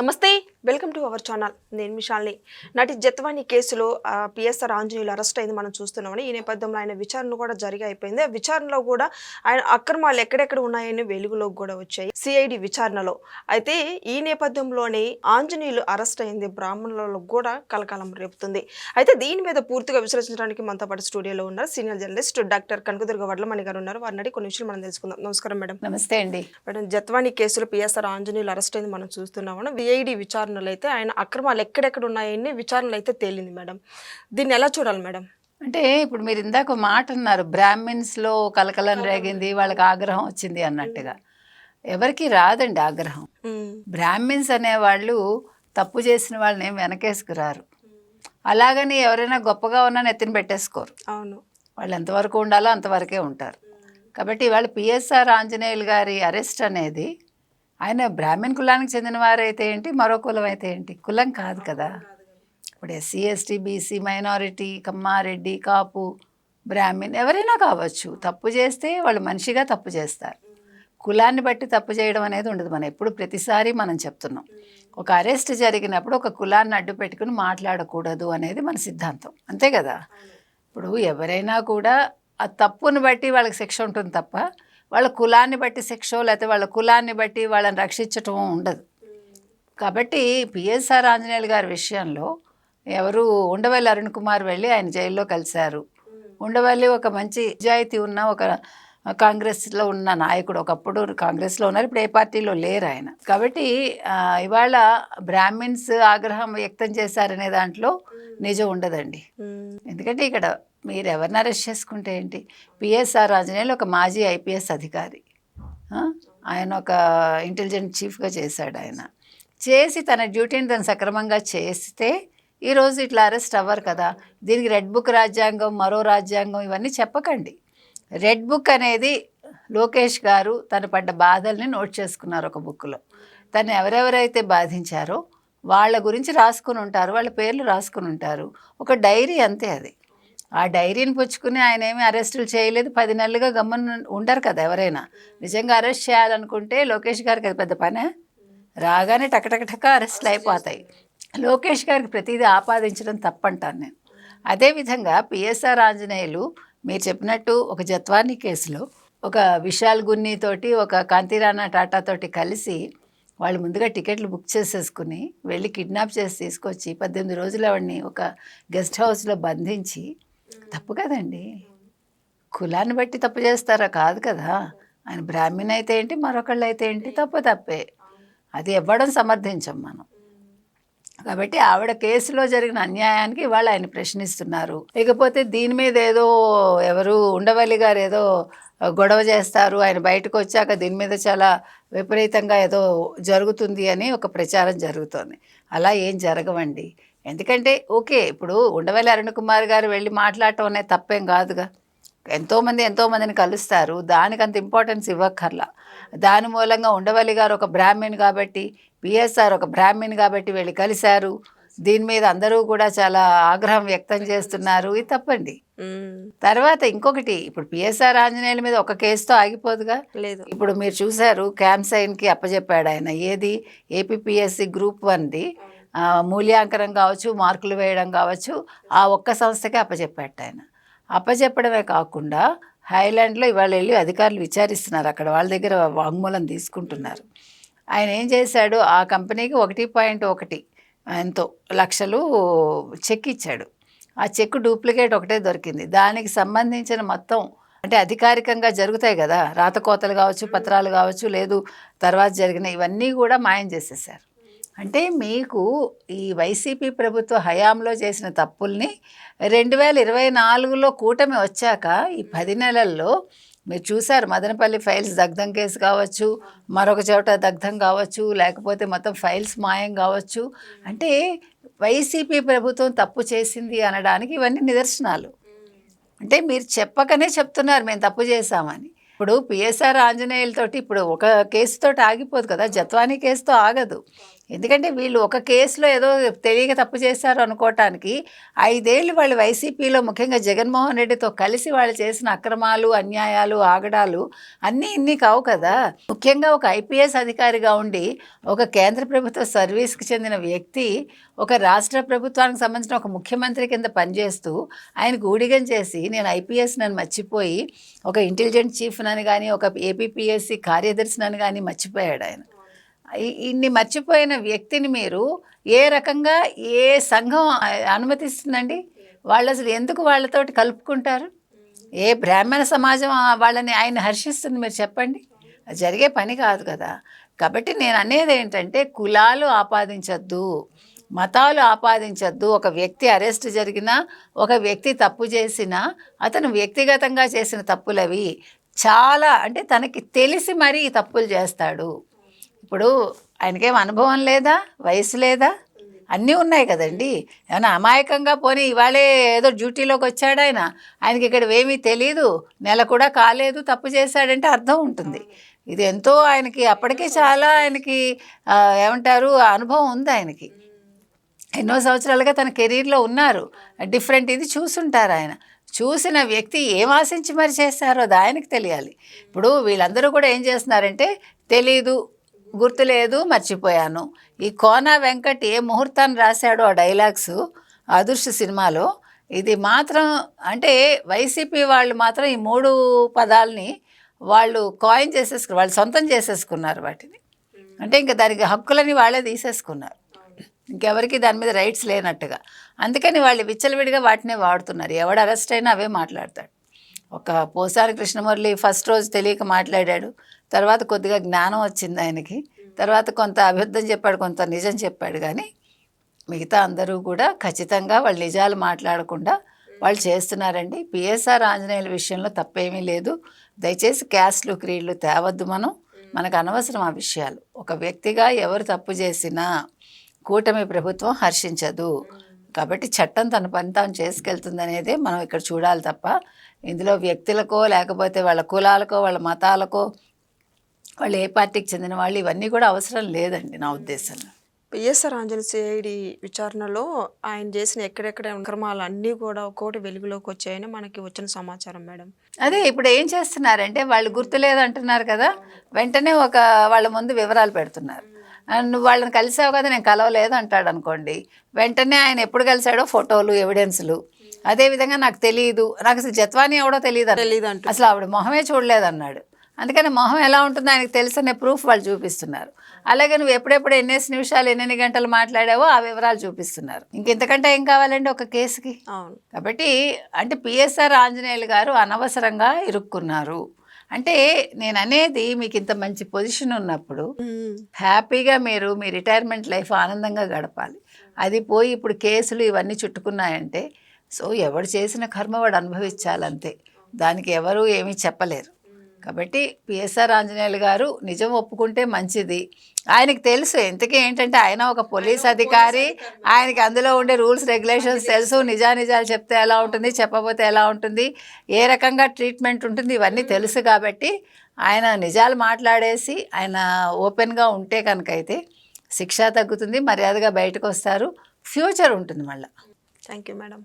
నమస్తే welcome to our channel. నేను విశాల్ని నటి జత్వాని కేసులో పిఎస్ఆర్ ఆంజనేయులు అరెస్ట్ అయింది మనం చూస్తున్నామని. ఈ నేపథ్యంలో ఆయన విచారణ కూడా జరిగి అయిపోయింది. ఆ విచారణలో కూడా ఆయన అక్రమాలు ఎక్కడెక్కడ ఉన్నాయని వెలుగులోకి కూడా వచ్చాయి. సిఐడి విచారణలో. అయితే ఈ నేపథ్యంలోనే ఆంజనేయులు అరెస్ట్ అయింది. బ్రాహ్మణులలో కూడా కలకాలం రేపుతుంది. అయితే దీని మీద పూర్తిగా విశ్లేషించడానికి మనతో పాటు స్టూడియోలో ఉన్నారు senior journalist doctor Kanakadurga Vadlamani గారు ఉన్నారు. వారిని కొన్ని విషయాలు మనం తెలుసుకుందాం. నమస్కారం మేడం. నమస్తే అండి. మేడం జత్వాని కేసులో పిఎస్ఆర్ ఆంజనేయులు అరెస్ట్ అయింది మనం చూస్తున్నాము విఐడి విచారణలు అయితే ఆయన అక్రమాలు ఎక్కడెక్కడ ఉన్నాయని విచారణలు అయితే తేలింది మేడం. దీన్ని ఎలా చూడాలి మేడం? అంటే ఇప్పుడు మీరు ఇందాక మాట అన్నారు బ్రాహ్మిన్స్లో కలకలం రేగింది వాళ్ళకి ఆగ్రహం వచ్చింది అన్నట్టుగా. ఎవరికి రాదండి ఆగ్రహం. బ్రాహ్మిన్స్ అనేవాళ్ళు తప్పు చేసిన వాళ్ళని ఏం వెనకేసుకురారు. అలాగని ఎవరైనా గొప్పగా ఉన్నా నెత్తిన పెట్టేసుకోరు. అవును. వాళ్ళు ఎంతవరకు ఉండాలో అంతవరకే ఉంటారు. కాబట్టి ఇవాళ పిఎస్ఆర్ ఆంజనేయులు గారి అరెస్ట్ అనేది ఆయన బ్రాహ్మణ్ కులానికి చెందిన వారైతే ఏంటి? మరో కులం అయితే ఏంటి? కులం కాదు కదా. ఇప్పుడు SC ST BC minority Kammareddy Kapu Brahmin ఎవరైనా కావచ్చు. తప్పు చేస్తే వాళ్ళు మనిషిగా తప్పు చేస్తారు. కులాన్ని బట్టి తప్పు చేయడం అనేది ఉండదు. మనం ఎప్పుడు ప్రతిసారి మనం చెప్తున్నాం. ఒక అరెస్ట్ జరిగినప్పుడు ఒక కులాన్ని అడ్డు పెట్టుకుని మాట్లాడకూడదు అనేది మన సిద్ధాంతం. అంతే కదా. ఇప్పుడు ఎవరైనా కూడా ఆ తప్పును బట్టి వాళ్ళకి శిక్ష ఉంటుంది తప్ప వాళ్ళ కులాన్ని బట్టి శిక్ష లేకపోతే వాళ్ళ కులాన్ని బట్టి వాళ్ళని రక్షించటం ఉండదు. కాబట్టి పిఎస్ఆర్ ఆంజనేయులు గారి విషయంలో ఎవరు ఉండవల్లి అరుణ్ కుమార్ వెళ్ళి ఆయన జైల్లో కలిశారు. ఉండవల్లి ఒక మంచి నిజాయితీ ఉన్న ఒక కాంగ్రెస్లో ఉన్న నాయకుడు ఒకప్పుడు కాంగ్రెస్లో ఉన్నారు ఇప్పుడు ఏ పార్టీలో లేరు ఆయన. కాబట్టి ఇవాళ బ్రాహ్మిన్స్ ఆగ్రహం వ్యక్తం చేశారనే దాంట్లో నిజం ఉండదండి. ఎందుకంటే ఇక్కడ మీరు ఎవరిని అరెస్ట్ చేసుకుంటే ఏంటి? పిఎస్ఆర్ ఆంజనేయులు ఒక మాజీ ఐపీఎస్ అధికారి? ఆయన ఒక ఇంటెలిజెంట్ చీఫ్గా చేశాడు ఆయన. చేసి తన డ్యూటీని తను సక్రమంగా చేస్తే ఈరోజు ఇట్లా అరెస్ట్ అవ్వరు కదా. దీనికి రెడ్ బుక్ రాజ్యాంగం మరో రాజ్యాంగం ఇవన్నీ చెప్పకండి. రెడ్ బుక్ అనేది లోకేష్ గారు తను పడ్డ బాధల్ని నోట్ చేసుకున్నారు ఒక బుక్లో. తను ఎవరెవరైతే బాధించారో వాళ్ళ గురించి రాసుకుని ఉంటారు వాళ్ళ పేర్లు రాసుకుని ఉంటారు. ఒక డైరీ అంతే అది. ఆ డైరీని పుచ్చుకుని ఆయన ఏమీ అరెస్టులు చేయలేదు. పది నెలలుగా గమ్మన ఉండరు కదా ఎవరైనా. నిజంగా అరెస్ట్ చేయాలనుకుంటే లోకేష్ గారికి అది పెద్ద పనే. రాగానే టకటకటక అరెస్టులు అయిపోతాయి. లోకేష్ గారికి ప్రతిదీ ఆపాదించడం తప్పంటాను నేను. అదేవిధంగా పిఎస్ఆర్ ఆంజనేయులు మీరు చెప్పినట్టు ఒక జత్వాని కేసులో ఒక విశాల్ గున్ని తోటి ఒక కాంతిరాణా టాటా తోటి కలిసి వాళ్ళు ముందుగా టికెట్లు బుక్ చేసేసుకుని వెళ్ళి కిడ్నాప్ చేసి తీసుకొచ్చి పద్దెనిమిది రోజులు ఆవిడని ఒక గెస్ట్ హౌస్లో బంధించి తప్పు కదండి. కులాన్ని బట్టి తప్పు చేస్తారా? కాదు కదా. ఆయన బ్రాహ్మణ్ అయితే ఏంటి మరొకళ్ళు అయితే ఏంటి తప్పు తప్పే. అది ఇవ్వడం సమర్థించం మనం. కాబట్టి ఆవిడ కేసులో జరిగిన అన్యాయానికి ఇవాళ ఆయన ప్రశ్నిస్తున్నారు. లేకపోతే దీని మీద ఏదో ఎవరు ఉండవల్లి గారు ఏదో గొడవ చేస్తారు. ఆయన బయటకు వచ్చాక దీని మీద చాలా విపరీతంగా ఏదో జరుగుతుంది అని ఒక ప్రచారం జరుగుతోంది. అలా ఏం జరగవండి. ఎందుకంటే ఓకే ఇప్పుడు ఉండవల్లి అరుణ్ కుమార్ గారు వెళ్ళి మాట్లాడటం అనేది తప్పేం కాదుగా. ఎంతోమంది ఎంతోమందిని కలుస్తారు. దానికి అంత ఇంపార్టెన్స్ ఇవ్వక్కర్లా. దాని మూలంగా ఉండవల్లి గారు ఒక బ్రాహ్మణ్ కాబట్టి పిఎస్ఆర్ ఒక బ్రాహ్మణ్ కాబట్టి వెళ్ళి కలిశారు. దీని మీద అందరూ కూడా చాలా ఆగ్రహం వ్యక్తం చేస్తున్నారు. ఇది తప్పండి. తర్వాత ఇంకొకటి ఇప్పుడు పిఎస్ఆర్ ఆంజనేయుల మీద ఒక కేసుతో ఆగిపోదుగా. లేదు. ఇప్పుడు మీరు చూశారు క్యాంప్సైన్కి అప్పచెప్పాడు ఆయన. ఏది? ఏపీపీఎస్సి గ్రూప్ వన్ది. మూల్యాంకనం కావచ్చు మార్కులు వేయడం కావచ్చు ఆ ఒక్క సంస్థకే అప్పచెప్పాడు ఆయన. అప్పచెప్పడమే కాకుండా హైలాండ్లో ఇవాళ వెళ్ళి అధికారులు విచారిస్తున్నారు. అక్కడ వాళ్ళ దగ్గర వాంగ్మూలం తీసుకుంటున్నారు. ఆయన ఏం చేశాడు? ఆ కంపెనీకి ఒకటి పాయింట్ ఒకటి ఎంతో లక్షలు చెక్ ఇచ్చాడు. ఆ చెక్ డూప్లికేట్ ఒకటే దొరికింది. దానికి సంబంధించిన మొత్తం అంటే అధికారికంగా జరుగుతాయి కదా? రాతకోతలు కావచ్చు పత్రాలు కావచ్చు లేదు తర్వాత జరిగిన ఇవన్నీ కూడా మాయం చేసేసారు అంటే మీకు ఈ వైసీపీ ప్రభుత్వ హయాంలో చేసిన తప్పుల్ని రెండు వేల ఇరవై నాలుగులో కూటమి వచ్చాక ఈ పది నెలల్లో మీరు చూసారు మదనపల్లి ఫైల్స్ దగ్ధం కేసు కావచ్చు మరొక చోట దగ్ధం కావచ్చు లేకపోతే మొత్తం ఫైల్స్ మాయం కావచ్చు. అంటే వైసీపీ ప్రభుత్వం తప్పు చేసింది అనడానికి ఇవన్నీ నిదర్శనాలు. అంటే మీరు చెప్పకనే చెప్తున్నారు మేము తప్పు చేశామని. ఇప్పుడు పిఎస్ఆర్ ఆంజనేయులతోటి ఇప్పుడు ఒక కేసుతోటి ఆగిపోదు కదా జత్వానీ కేసుతో ఆగదు. ఎందుకంటే వీళ్ళు ఒక కేసులో ఏదో తెలియక తప్పు చేశారు అనుకోవటానికి ఐదేళ్ళు వాళ్ళు వైసీపీలో ముఖ్యంగా జగన్మోహన్ రెడ్డితో కలిసి వాళ్ళు చేసిన అక్రమాలు అన్యాయాలు ఆగడాలు అన్నీ ఇన్ని కావు కదా. ముఖ్యంగా ఒక ఐపీఎస్ అధికారిగా ఉండి ఒక కేంద్ర ప్రభుత్వ సర్వీస్కి చెందిన వ్యక్తి ఒక రాష్ట్ర ప్రభుత్వానికి సంబంధించిన ఒక ముఖ్యమంత్రి కింద పనిచేస్తూ ఆయన గూడిగం చేసి నేను ఐపీఎస్ నన్ను మర్చిపోయి ఒక ఇంటెలిజెంట్ చీఫ్ నని కానీ ఒక ఏపీపీఎస్సి కార్యదర్శినని కానీ మర్చిపోయాడు ఆయన. ఇన్ని మర్చిపోయిన వ్యక్తిని మీరు ఏ రకంగా ఏ సంఘం అనుమతిస్తుందండి? వాళ్ళు అసలు ఎందుకు వాళ్ళతోటి కలుపుకుంటారు? ఏ బ్రాహ్మణ సమాజం వాళ్ళని ఆయన హర్షిస్తుంది మీరు చెప్పండి. అది జరిగే పని కాదు కదా. కాబట్టి నేను అనేది ఏంటంటే కులాలు ఆపాదించద్దు మతాలు ఆపాదించద్దు. ఒక వ్యక్తి అరెస్ట్ జరిగినా ఒక వ్యక్తి తప్పు చేసినా అతను వ్యక్తిగతంగా చేసిన తప్పులవి చాలా అంటే తనకి తెలిసి మరీ ఈ తప్పులు చేస్తాడు. ఇప్పుడు ఆయనకేం అనుభవం లేదా? వయసు లేదా? అన్నీ ఉన్నాయి కదండి. ఏమైనా అమాయకంగా పోనీ ఇవాళే ఏదో డ్యూటీలోకి వచ్చాడు ఆయన. ఆయనకి ఇక్కడ ఏమీ తెలియదు నెల కూడా కాలేదు తప్పు చేశాడంటే అర్థం ఉంటుంది. ఇది ఎంతో ఆయనకి అప్పటికే చాలా ఆయనకి ఆ, ఏమంటారు అనుభవం ఉంది ఆయనకి. ఎన్నో సంవత్సరాలుగా తన కెరీర్లో ఉన్నారు. డిఫరెంట్ ఇది చూసుంటారు ఆయన. చూసిన వ్యక్తి ఏం ఆశించి మరి చేస్తారో అది ఆయనకి తెలియాలి. ఇప్పుడు వీళ్ళందరూ కూడా ఏం చేస్తున్నారంటే తెలీదు గుర్తులేదు మర్చిపోయాను. ఈ కోన వెంకట్ ఏ ముహూర్తాన్ని రాశాడో ఆ డైలాగ్స్ అదృష్ట సినిమాలో. ఇది మాత్రం అంటే వైసీపీ వాళ్ళు మాత్రం ఈ మూడు పదాలని వాళ్ళు కాయిన్ చేసేసుకున్నారు వాళ్ళు సొంతం చేసేసుకున్నారు వాటిని. అంటే ఇంకా దానికి హక్కులని వాళ్ళే తీసేసుకున్నారు. ఇంకెవరికి దాని మీద రైట్స్ లేనట్టుగా. అందుకని వాళ్ళు విచ్చలవిడిగా వాటినే వాడుతున్నారు. ఎవడు అరెస్ట్ అయినా అవే మాట్లాడతాడు. ఒక పోసారి కృష్ణమురళి ఫస్ట్ రోజు తెలియక మాట్లాడాడు. తర్వాత కొద్దిగా జ్ఞానం వచ్చింది ఆయనకి. తర్వాత కొంత అబద్ధం చెప్పాడు కొంత నిజం చెప్పాడు కానీ మిగతా అందరూ కూడా ఖచ్చితంగా వాళ్ళు నిజాలు మాట్లాడకుండా వాళ్ళు చేస్తున్నారండి. పిఎస్ఆర్ ఆంజనేయుల విషయంలో తప్పేమీ లేదు. దయచేసి క్యాస్ట్లు క్రీడ్లు తేవద్దు మనం. మనకు అనవసరం ఆ విషయాలు. ఒక వ్యక్తిగా ఎవరు తప్పు చేసినా కూటమి ప్రభుత్వం హర్షించదు. కాబట్టి చట్టం తన పని తాను చేసుకెళ్తుంది అనేదే మనం ఇక్కడ చూడాలి తప్ప ఇందులో వ్యక్తులకో లేకపోతే వాళ్ళ కులాలకో వాళ్ళ మతాలకో వాళ్ళు ఏ పార్టీకి చెందిన వాళ్ళు ఇవన్నీ కూడా అవసరం లేదండి నా ఉద్దేశంలో. పిఎస్ఆర్ ఆంజనేయ సిఐడి విచారణలో ఆయన చేసిన ఎక్కడెక్కడ క్రమాలు అన్నీ కూడా ఒక్కోటి వెలుగులోకి వచ్చాయని మనకి వచ్చిన సమాచారం మేడం. అదే ఇప్పుడు ఏం చేస్తున్నారంటే వాళ్ళు గుర్తులేదు అంటున్నారు కదా వెంటనే ఒక వాళ్ళ ముందు వివరాలు పెడుతున్నారు. నువ్వు వాళ్ళని కలిసావు కదా నేను కలవలేదు అంటాడు అనుకోండి. వెంటనే ఆయన ఎప్పుడు కలిసాడో ఫోటోలు ఎవిడెన్స్లు. అదేవిధంగా నాకు తెలియదు నాకు అసలు జత్వాని ఎవడో తెలియదు అంటూ. అసలు ఆవిడ మొహమే చూడలేదు అన్నాడు. అందుకని మొహం ఎలా ఉంటుందో ఆయనకు తెలుసనే ప్రూఫ్ వాళ్ళు చూపిస్తున్నారు. అలాగే నువ్వు ఎప్పుడెప్పుడు ఎన్నేసి నిమిషాలు ఎన్నెన్ని గంటలు మాట్లాడావో ఆ వివరాలు చూపిస్తున్నారు. ఇంకెంతకంటే ఏం కావాలండి ఒక కేసుకి? కాబట్టి అంటే పిఎస్ఆర్ ఆంజనేయులు గారు అనవసరంగా ఇరుక్కున్నారు. అంటే నేను అనేది మీకు ఇంత మంచి పొజిషన్ ఉన్నప్పుడు. హ్యాపీగా మీరు మీ రిటైర్మెంట్ లైఫ్ ఆనందంగా గడపాలి. అది పోయి ఇప్పుడు కేసులు ఇవన్నీ చుట్టుకున్నాయంటే సో ఎవడు చేసిన కర్మ వాడు అనుభవించాలంతే. దానికి ఎవరు ఏమీ చెప్పలేరు. కాబట్టి పిఎస్ఆర్ ఆంజనేయులు గారు నిజం ఒప్పుకుంటే మంచిది. ఆయనకి తెలుసు ఎంతకీ ఏంటంటే ఆయన ఒక పోలీస్ అధికారి ఆయనకి అందులో ఉండే రూల్స్ రెగ్యులేషన్స్ తెలుసు నిజానిజాలు చెప్తే ఎలా ఉంటుంది చెప్పకపోతే ఎలా ఉంటుంది ఏ రకంగా ట్రీట్మెంట్ ఉంటుంది ఇవన్నీ తెలుసు కాబట్టి ఆయన నిజాలు మాట్లాడేసి ఆయన ఓపెన్గా ఉంటే కనుక అయితే శిక్ష తగ్గుతుంది మర్యాదగా బయటకు వస్తారు ఫ్యూచర్ ఉంటుంది మళ్ళీ. Thank you madam.